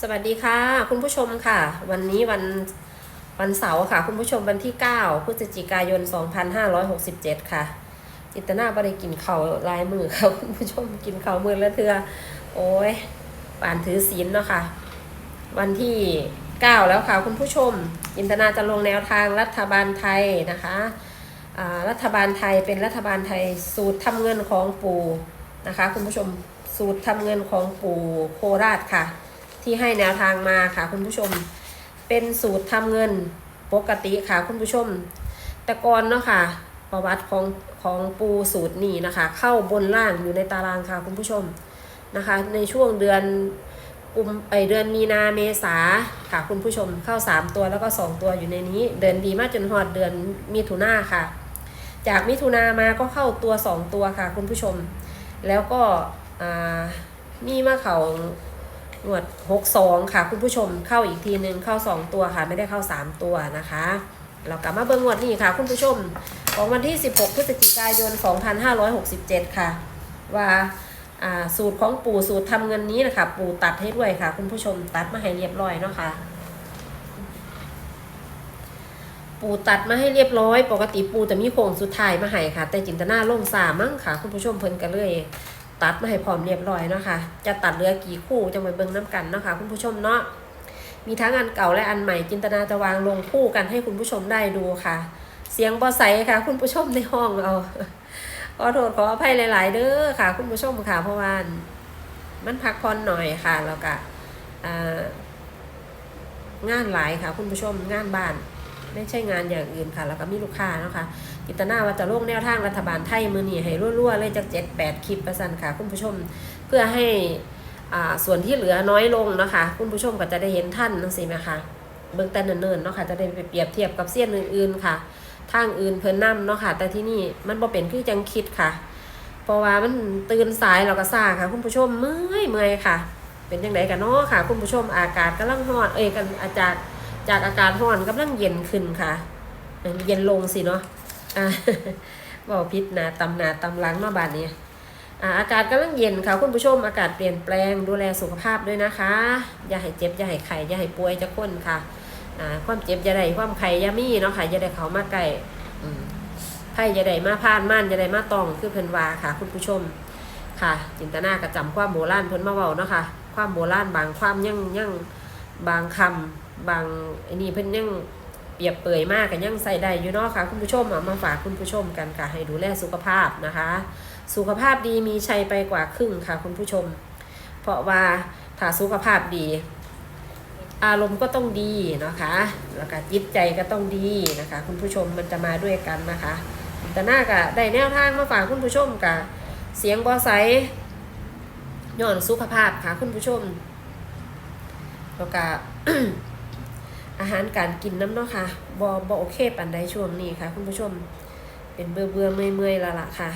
สวัสดีค่ะ คุณผู้ชมค่ะ วันนี้วันวันเสาร์ค่ะ คุณผู้ชมวันที่ 9 พฤศจิกายน 2567 ค่ะ จิตนาบริกินเขาลายมือค่ะคุณผู้ชมกินเขามือละเทือโอ้ยป่านถือศีลเนาะค่ะ วันที่ 9 แล้วค่ะคุณผู้ชม จินตนาจะลงแนวทางรัฐบาลไทยนะคะรัฐบาลไทยเป็นรัฐบาลไทยสูตรทำเงินของปู่นะคะ คุณผู้ชมสูตรทำเงินของปู่โคราชค่ะ ที่ให้แนวทางมาค่ะคุณผู้ชม เป็นสูตรทำเงินปกติค่ะคุณผู้ชม แต่ก่อนเนาะค่ะ ประวัติของของปูสูตรนี้นะคะ เข้าบนล่างอยู่ในตารางค่ะคุณผู้ชมนะคะ ในช่วงเดือนกุมไอเดือนมีนาเมษาค่ะคุณผู้ชมเข้า 3 ตัวแล้วก็ 2 ตัวอยู่ในนี้ เดินดีมากจนหอดเดือนมิถุนาค่ะ จากมิถุนามาก็เข้าตัว 2 ตัวค่ะคุณผู้ชม แล้วก็อ่ามีมาเขา งวด62ค่ะ คุณผู้ชมเข้าอีกทีหนึ่งเข้า2ตัวค่ะ ไม่ได้เข้า3ตัวนะคะ เรากลับมาเบิ่งงวดนี้ค่ะ คุณผู้ชม ของวันที่16พฤศจิกายน2567ค่ะว่าอ่าสูตรของปู่สูตรทำเงินนี้นะคะปู่ตัดให้ด้วยค่ะ คุณผู้ชมตัดมาให้เรียบร้อยเนาะค่ะปูตัดมาให้เรียบร้อย ปกติปูจะมีโครงสุดท้ายมาให้ค่ะ แต่จินตนาลงสามั้งค่ะ คุณผู้ชมเพิ่นก็เลย ตัดมาให้พร้อมเรียบร้อยเนาะค่ะจะตัดเหลือกี่คู่จะมาเบิ่งน้ำกันเนาะค่ะคุณผู้ชมเนาะมีทั้งอันเก่าและอันใหม่จินตนาจะวางลงคู่กันให้คุณผู้ชมได้ดูค่ะ เสียงบอใสค่ะ คุณผู้ชมในห้องเอาขอโทษขออภัยหลาย ๆ เด้อค่ะ คุณผู้ชมค่ะเพราะว่ามันพักผ่อนหน่อยค่ะ แล้วก็งานหลายค่ะ คุณผู้ชมงานบ้าน ไม่ใช่งานอย่างอื่นค่ะ แล้วก็มีลูกค้านะคะ กิตนาว่าจะลงแนวทางรัฐบาลไทยมือนี่ให้รั่วๆเลยจากเจ็ดแปดคลิปประสันค่ะคุณผู้ชมเพื่อให้ส่วนที่เหลือน้อยลงนะคะ คุณผู้ชมก็จะได้เห็นท่านนั่นสินะคะเบื้องต้นเนิ่นๆเนาะค่ะจะได้ไปเปรียบเทียบกับเสี้ยนอื่นๆค่ะ ทางอื่นเพิ่นนำเนาะค่ะ แต่ที่นี่มันบ่เป็นคือจังคิดค่ะ เพราะว่ามันตื่นสายเราก็ซ่าค่ะ คุณผู้ชมเมื่อยเมื่อยค่ะ เป็นยังไงกันเนาะค่ะ คุณผู้ชมอากาศกำลังร้อนเอ้ยกันอาจากจากอากาศร้อนกำลังเย็นขึ้นค่ะ เย็นลงสิเนาะ อ่าบอกพิษนะตำนาตำหลังเนาะบาดนี้อ่าอากาศกำลังเย็นค่ะคุณผู้ชมอากาศเปลี่ยนแปลงดูแลสุขภาพด้วยนะคะ อย่าให้เจ็บอย่าให้ไข้อย่าให้ป่วยจะค้นค่ะอ่าความเจ็บอย่าได้ความไข้อย่ามีเนาะค่ะอย่าได้เขามาใกล้อืมไข้อย่าได้มาพานม่านอย่าได้มาตองคือเพิ่นวาค่ะ คุณผู้ชมค่ะ จินตนากระจำความโบราณเพิ่นมาเว้าเนาะค่ะ ความโบราณบางความยั่งยั่งบางคำบางไอ้นี่เพิ่นยัง เปียบเปื่อยมากกันยังใส่ได้อยู่เนาะค่ะคุณผู้ชมเอามาฝากคุณผู้ชมกันค่ะให้ดูแลสุขภาพนะคะ สุขภาพดีมีชัยไปกว่าครึ่งค่ะคุณผู้ชม เพราะว่าถ้าสุขภาพดี อารมณ์ก็ต้องดีนะคะ แล้วก็จิตใจก็ต้องดีนะคะ คุณผู้ชมมันจะมาด้วยกันนะคะแต่หน้าก็ได้แนวทางมาฝากคุณผู้ชมกับเสียงบอไซย้อนสุขภาพค่ะคุณผู้ชมแล้วก็ อาหารการกินน้ำเนาะค่ะบอบอโอเคปันใดช่วงนี้ค่ะ คุณผู้ชม เป็นเบื่อเบื่อเมื่อยเมื่อยและล่ะค่ะ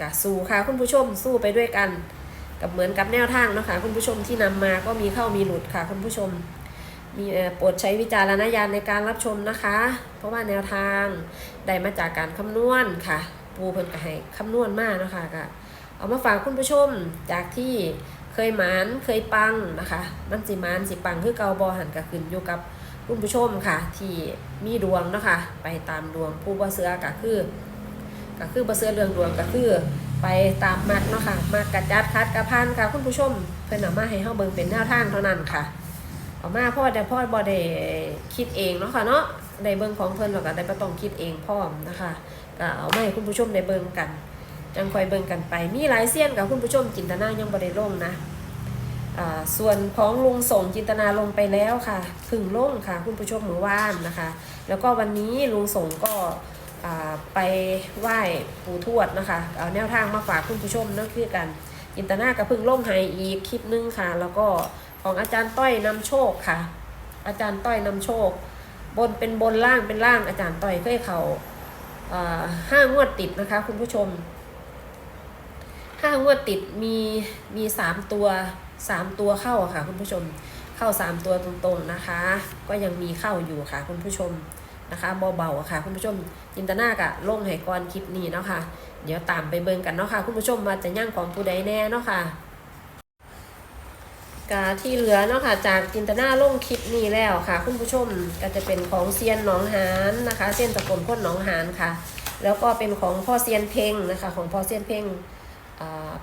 กะสู้ค่ะ คุณผู้ชมสู้ไปด้วยกัน กับเหมือนกับแนวทางเนาะค่ะ คุณผู้ชมที่นำมาก็มีเข้ามีหลุดค่ะ คุณผู้ชม มีโปรดใช้วิจารณญาณในการรับชมนะคะ เพราะว่าแนวทางได้มาจากการคำนวณค่ะ ปูเพิ่นก็ให้คำนวณมากนะคะก็เอามาฝากคุณผู้ชมจากที่เคยหมานเคยปังนะคะ มันสิหมานสิปังคือเกาบอหันก็ขึ้นอยู่กับ คุณผู้ชมค่ะ ที่มีดวงเนาะคะไปตามดวงผู้บ่เสือก็คือ ก็คือบ่เสือเรื่องดวงก็คือไปตามมักเนาะค่ะมักกัดจัดคัดกระพันค่ะ คุณผู้ชมเพิ่นเอามาให้เฮาเบิ่งเป็นแนวทางเท่านั้นค่ะเอามาพ่อแต่พ่อบ่ได้คิดเองเนาะค่ะเนาะได้เบิ่งของเพิ่นแล้วก็ได้บ่ต้องคิดเองพร้อมนะคะก็เอามาให้คุณผู้ชมได้เบิ่งกันจังคอยเบิ่งกันไปมีหลายเสี้ยนกับคุณผู้ชมจินตนายังบ่ได้ลงนะอ่า ส่วนของลุงส่งจินตนาลงไปแล้วค่ะผึ่งลงค่ะ คุณผู้ชมหมู่ว่านนะคะ แล้วก็วันนี้ลุงส่งก็ไปไหว้ปู่ทวดนะคะเอาแนวทางมาฝากคุณผู้ชมนั่นคือกันจินตนากับพึ่งล่มให้อีกคลิปนึงค่ะ แล้วก็ของอาจารย์ต้อยนำโชคค่ะ อาจารย์ต้อยนำโชค บนเป็นบนล่างเป็นล่างอาจารย์ต้อยเคยเข่าห้างวดติดนะคะ คุณผู้ชมห้างวดติดมีมีสามตัว สามตัวเข้าอะค่ะ คุณผู้ชมเข้าสามตัวตรงๆนะคะ ก็ยังมีเข้าอยู่ค่ะ คุณผู้ชมนะคะเบาๆอะค่ะ คุณผู้ชมจินตนากะลงให้ก่อนคลิปนี้เนาะค่ะ เดี๋ยวตามไปเบิ่งกันเนาะค่ะ คุณผู้ชมมาจะย่างของผู้ใดแน่เนาะค่ะกาที่เหลือเนาะค่ะจากจินตนาลงคลิปนี้แล้วค่ะ คุณผู้ชมก็จะเป็นของเซียนหนองหานนะคะเซียนตะกลพ้นหนองหานค่ะ แล้วก็เป็นของพ่อเซียนเพ่งนะคะ ของพ่อเซียนเพ่ง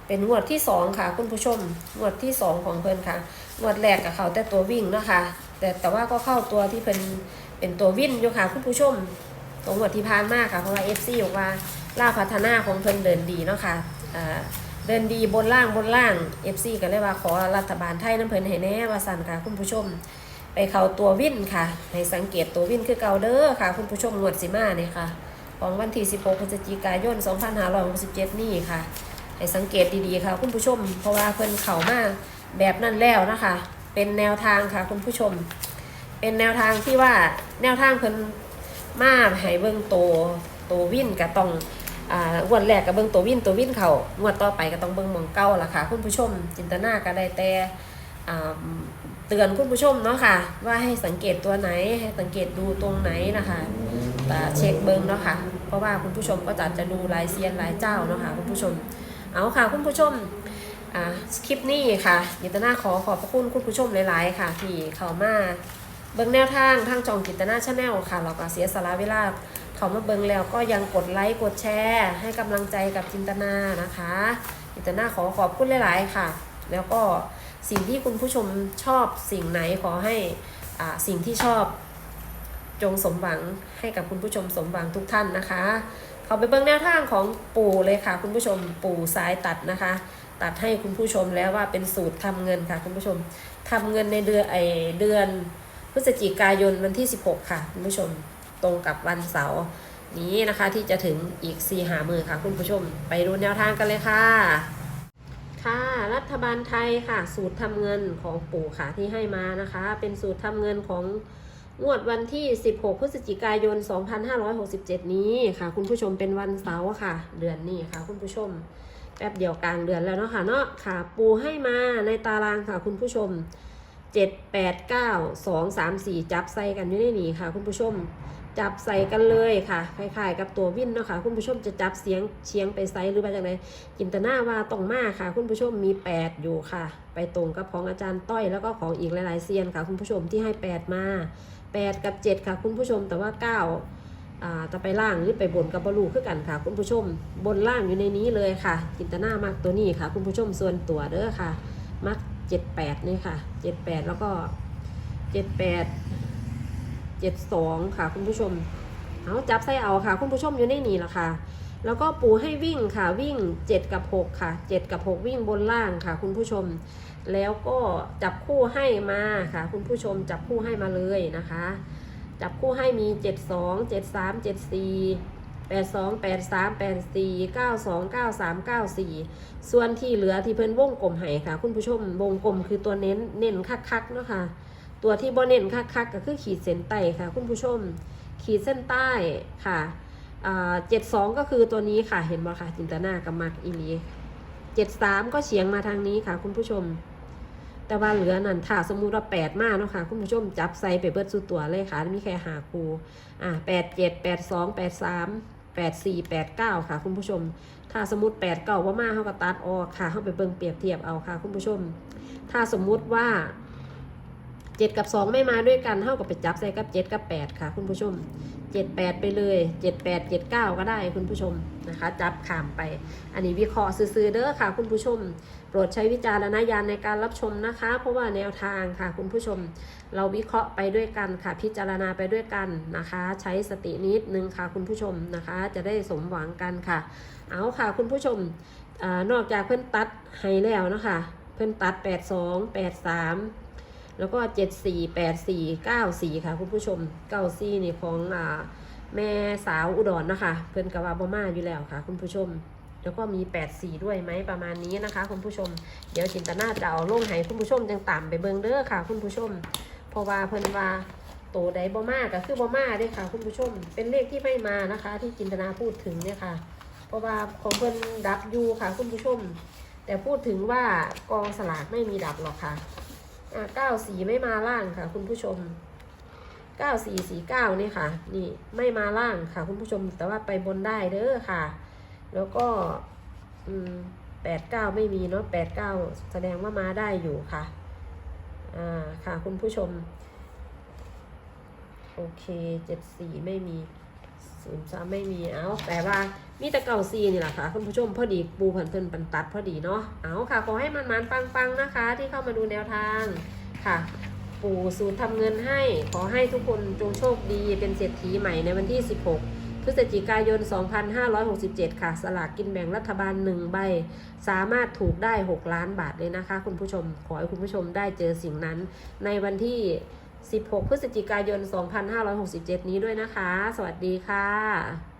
เป็นงวดที่สองค่ะ คุณผู้ชมงวดที่สองของเพิ่นค่ะงวดแรกกับเขาแต่ตัววิ่งนะคะ แต่แต่ว่าก็เข้าตัวที่เพิ่นเป็นตัววิ่งอยู่ค่ะ คุณผู้ชมตรงงวดที่ผ่านมาค่ะเพราะว่าเอฟซีบอกว่าล่าพัฒนาของเพิ่นเดินดีเนาะค่ะอ่าเดินดีบนล่างบนล่าง FC ก็เลยว่าขอรัฐบาลไทยน้ำเพิ่นให้แน่ว่าสั่นค่ะ คุณผู้ชม ไปเข้าตัววิ่นค่ะ ให้สังเกตตัววิ่นคือเก่าเด้อค่ะ คุณผู้ชมงวดสิมาเนี่ยค่ะ ของวันที่ 16พฤศจิกายน 2567 นี่ค่ะ ให้สังเกตดีๆค่ะ คุณผู้ชม เพราะว่าเพิ่นเข้ามาแบบนั้นแล้วนะคะ เป็นแนวทางค่ะ คุณผู้ชม เป็นแนวทางที่ว่าแนวทางเพิ่นมาให้เบิ่งโตโตวินก็ต้องอ่างวดแรกก็เบิ่งตัววินตัววินเขางวดต่อไปก็ต้องเบิ่งมองเก้าละค่ะ คุณผู้ชม จินตนาก็ได้แต่เตือนคุณผู้ชมเนาะค่ะ ว่าให้สังเกตตัวไหนให้สังเกตดูตรงไหนนะคะแต่เช็คเบิ่งเนาะค่ะ เพราะว่าคุณผู้ชมก็จะจะดูรายเซียนรายเจ้าเนาะค่ะคุณผู้ชม เอาค่ะคุณผู้ชมคลิปนี้ค่ะจินตนาขอขอบพระคุณคุณผู้ชมหลาย ๆ ค่ะ ที่เข้ามาเบิ่งแนวทางทางจองจินตนาชาแนลค่ะเราก็เสียสละเวลาเขามาเบิ้งแล้วก็ยังกดไลค์กดแชร์ ให้กำลังใจกับจินตนานะคะจินตนาขอขอบคุณหลาย ๆ ค่ะ แล้วก็สิ่งที่คุณผู้ชมชอบสิ่งไหนขอให้สิ่งที่ชอบ จงสมหวังให้กับคุณผู้ชมสมหวังทุกท่านนะคะเขาไปเบิ่งแนวทางของปู่เลยค่ะ คุณผู้ชมปู่สายตัดนะคะ ตัดให้คุณผู้ชมแล้วว่าเป็นสูตรทำเงินค่ะ คุณผู้ชมทำเงินในเดือนไอเดือนพฤศจิกายนวันที่ 16 ค่ะ คุณผู้ชมตรงกับวันเสาร์นี้นะคะที่จะถึงอีก4หามือค่ะ คุณผู้ชม ไปดูแนวทางกันเลยค่ะ ค่ะ รัฐบาลไทยค่ะ สูตรทำเงินของปู่ค่ะที่ให้มานะคะ เป็นสูตรทำเงินของ งวดวันที่ 16 พฤศจิกายน 2567 นี้ค่ะ คุณผู้ชมเป็นวันเสาร์ค่ะ เดือนนี้ค่ะ คุณผู้ชม แป๊บเดียวกลางเดือนแล้วเนาะค่ะเนาะค่ะ ปูให้มาในตารางค่ะ คุณผู้ชม 7 8 9 2 3 4 จับใส่กันอยู่ในนี้ค่ะ คุณผู้ชมจับใส่กันเลยค่ะคล้ายๆกับตัววินเนาะค่ะ คุณผู้ชมจะจับเสียงเชียงไปไซหรือว่าจากไหนจินตนาว่าต้องมาค่ะ คุณผู้ชมมี 8 อยู่ค่ะ ไปตรงกับของอาจารย์ต้อยแล้วก็ของอีกหลายๆเซียนค่ะ คุณผู้ชมที่ให้ 8 มา8 กับ 7 ค่ะ คุณผู้ชมแต่ว่า 9อ่าจะไปล่างหรือไปบนกับบลูคือกันค่ะ คุณผู้ชม บนล่างอยู่ในนี้เลยค่ะ จินตนามากตัวนี้ค่ะ คุณผู้ชมส่วนตัวเด้อค่ะ มัก 78 นี่ค่ะ 78 แล้วก็ 78 72 ค่ะ คุณผู้ชมเอาจับใส่เอาค่ะ คุณผู้ชมอยู่ในนี้แหละค่ะ แล้วก็ปูให้วิ่งค่ะวิ่ง 7 กับ 6 ค่ะ 7 กับ 6 วิ่งบนล่างค่ะ คุณผู้ชม แล้วก็จับคู่ให้มาค่ะ คุณผู้ชมจับคู่ให้มาเลยนะคะ จับคู่ให้มี 72 73 74 82 83 84 92 93 94 ส่วนที่เหลือที่เพิ่นวงกลมให้ค่ะ คุณผู้ชมวงกลมคือตัวเน้นเน้นคักๆเนาะค่ะ ตัวที่บ่เน้นคักๆก็คือขีดเส้นใต้ค่ะ คุณผู้ชม ขีดเส้นใต้ค่ะ อ่า72ก็คือตัวนี้ค่ะเห็นบ่ค่ะจินตนากับมักอีลี73ก็เฉียงมาทางนี้ค่ะ คุณผู้ชม แต่ว่าเหลือนั่นถ้าสมมุติว่า8มาเนาะค่ะ คุณผู้ชมจับใส่ไปเบิดสุดตัวเลยค่ะมีแค่หาครูอ่า87 82 83 84 89ค่ะ คุณผู้ชม ถ้าสมมติ8เก่าว่ามาเขาก็ตัดออกค่ะเขาไปเบิ่งเปรียบเทียบเอาค่ะ คุณผู้ชม ถ้าสมมุติว่า7กับ2ไม่มาด้วยกันเท่ากับไปจับใส่กับ7กับ8ค่ะ คุณผู้ชม 7 8 ไปเลย 7 8 7 9 ก็ได้คุณผู้ชมนะคะ จับขามไป อันนี้วิเคราะห์ซื้อๆเด้อค่ะ คุณผู้ชม โปรดใช้วิจารณญาณในการรับชมนะคะ เพราะว่าแนวทางค่ะ คุณผู้ชม เราวิเคราะห์ไปด้วยกันค่ะ พิจารณาไปด้วยกันนะคะ ใช้สตินิดนึงค่ะ คุณผู้ชมนะคะ จะได้สมหวังกันค่ะ เอาค่ะ คุณผู้ชมอนอกจากเพื่อนตัดให้แล้วนะคะเพื่อนตัด 82 83 แล้วก็74 84 94ค่ะ คุณผู้ชม94นี่ของอ่าแม่สาวอุดรนะคะ เพื่อนกะว่าบ่มาอยู่แล้วค่ะ คุณผู้ชม แล้วก็มี84ด้วยไหมประมาณนี้นะคะ คุณผู้ชม เดี๋ยวจินตนาจะเอาลงให้คุณผู้ชมจังต่ำไปเบิ่งเด้อค่ะ คุณผู้ชม เพราะว่าเพิ่นว่าโตใดบ่มาก็คือบ่มาด้อค่ะ คุณผู้ชม เป็นเลขที่ไม่มานะคะ ที่จินตนาพูดถึงเนี่ยค่ะ เพราะว่าของเพิ่นดับยูค่ะ คุณผู้ชม แต่พูดถึงว่ากองสลากไม่มีดับหรอกค่ะ อ่าเก้าสี่ไม่มาล่างค่ะ คุณผู้ชมเก้าสี่สี่เก้านี่ค่ะ นี่ไม่มาล่างค่ะ คุณผู้ชมแต่ว่าไปบนได้เด้อค่ะ แล้วก็อืมแปดเก้าไม่มีเนาะแปดเก้าแสดงว่ามาได้อยู่ค่ะอ่าค่ะ คุณผู้ชม โอเคเจ็ดสี่ไม่มีศูนย์สามไม่มีเอาแปลว่า มีแต่เก่าซีนี่แหละค่ะคุณผู้ชมพอดีปูผันเพิ่นปันตัดพอดีเนาะเอาค่ะ ขอให้มันมันปังปังนะคะ ที่เข้ามาดูแนวทางค่ะ ปู่สูตรทำเงินให้ ขอให้ทุกคนจงโชคดีเป็นเศรษฐีใหม่ในวันที่ 16พฤศจิกายน 2567 ค่ะ สลากกินแบ่งรัฐบาล 1 ใบ สามารถถูกได้ 6 ล้านบาทเลยนะคะ คุณผู้ชม ขอให้คุณผู้ชมได้เจอสิ่งนั้น ในวันที่ 16 พฤศจิกายน 2567 นี้ด้วยนะคะ สวัสดีค่ะ